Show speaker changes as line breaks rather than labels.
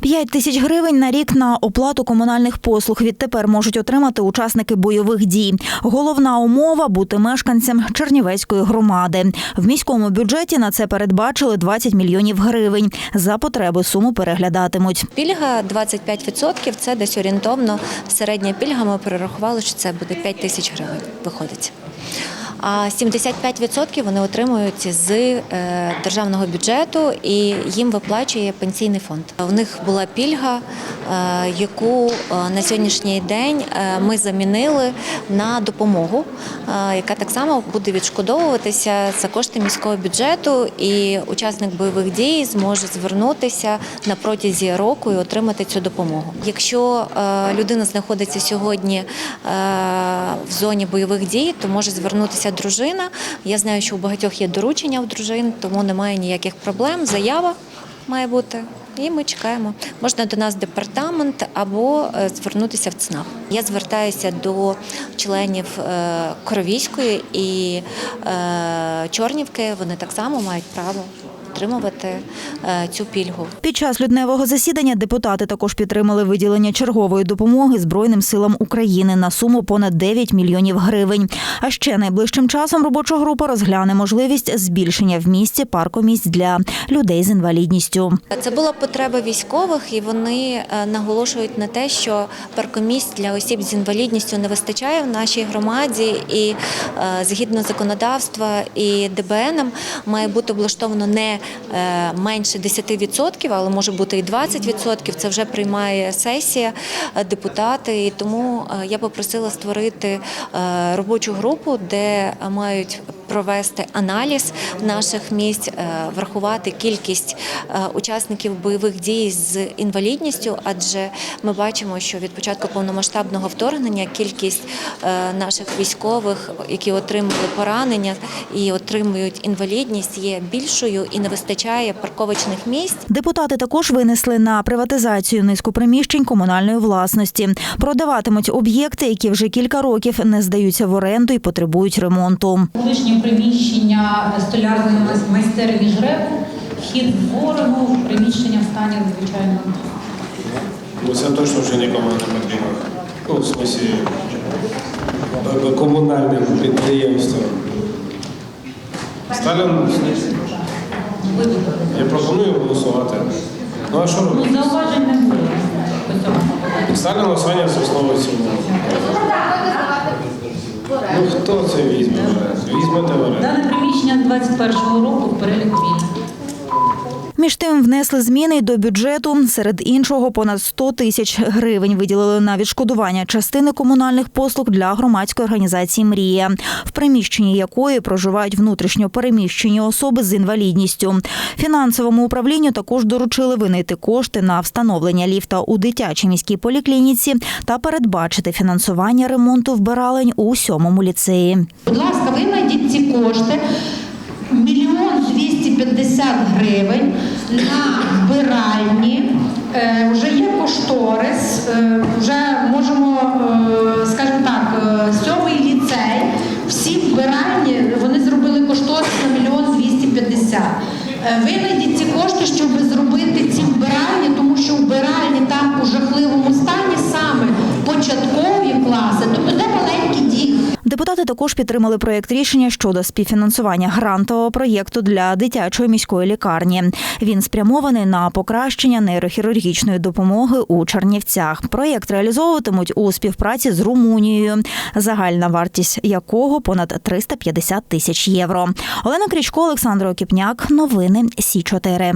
П'ять тисяч гривень на рік на оплату комунальних послуг відтепер можуть отримати учасники бойових дій. Головна умова бути мешканцем Чернівецької громади. В міському бюджеті на це передбачили 20 мільйонів гривень. За потреби суму переглядатимуть.
Пільга 25% – це десь орієнтовно середня пільга. Ми перерахували, що це буде 5 тисяч гривень. Виходить. А 75% вони отримують з е, державного бюджету і їм виплачує пенсійний фонд. У них була пільга, е, яку е, на сьогоднішній день ми замінили на допомогу, яка так само буде відшкодовуватися за кошти міського бюджету, і учасник бойових дій зможе звернутися на протязі року і отримати цю допомогу. Якщо людина знаходиться сьогодні в зоні бойових дій, то може звернутися дружина. Я знаю, що у багатьох є доручення у дружин, тому немає ніяких проблем. Заява має бути. І ми чекаємо. Можна до нас в департамент або е, звернутися в ЦНАП. Я звертаюся до членів е, Коровійської і е, Чорнівки. Вони так само мають право отримувати е, цю пільгу.
Під час лютневого засідання депутати також підтримали виділення чергової допомоги Збройним силам України на суму понад 9 мільйонів гривень. А ще найближчим часом робоча група розгляне можливість збільшення в місті паркомісць для людей з інвалідністю.
Це була потреба військових, і вони е, наголошують на те, що паркомісць для осіб з інвалідністю не вистачає в нашій громаді, і е, згідно законодавства і ДБН має бути облаштовано не е, менше 10%, але може бути і 20%. Це вже приймає сесія, е, депутати. І тому е, я попросила створити робочу групу, де мають провести аналіз наших місць, е, врахувати кількість е, учасників бойових дій з інвалідністю, адже ми бачимо, що від початку повномасштабного вторгнення кількість е, наших військових, які отримали поранення і отримують інвалідність, є більшою і не вистачає парковочних місць.
Депутати також винесли на приватизацію низку приміщень комунальної власності. Продаватимуть об'єкти, які вже кілька років не здаються в оренду і потребують ремонту.
Приміщення столярної майстерні жребу, вхід в ворону, приміщення в стані звичайно.
Ну, це точно вже нікому не потрібно. Ну, в смислі е, комунальних підприємств. Сталін, я пропоную голосувати. Ну а що
Ну,
робити?
зауважень не по.
Сталін голосування за основу цілому. Ну хто це візьме? вже? Візьмете в.
Дане приміщення з 21-го року в перелік вільне.
Між тим внесли зміни до бюджету. Серед іншого, понад 100 тисяч гривень виділили на відшкодування частини комунальних послуг для громадської організації Мрія, в приміщенні якої проживають внутрішньо переміщені особи з інвалідністю. Фінансовому управлінню також доручили винайти кошти на встановлення ліфта у дитячій міській поліклініці та передбачити фінансування ремонту вбиралень у сьомому ліцеї.
Будь ласка, ви знайдіть ці кошти. Мільйон 250 гривень на вбиральні. Е, вже є кошторис, е, вже можемо, е, скажімо так, е, сьомий ліцей. Всі вбиральні вони зробили кошторис на мільйон 250. Е, ви знайдіть ці кошти, щоб зробити ці вбиральні, тому що вбиральні там у жахливому стані саме початкові
Депутати також підтримали проєкт рішення щодо співфінансування грантового проєкту для дитячої міської лікарні. Він спрямований на покращення нейрохірургічної допомоги у Чернівцях. Проєкт реалізовуватимуть у співпраці з Румунією, загальна вартість якого понад 350 тисяч євро. Олена Крічко, Олександр Окіпняк. Новини Сі 4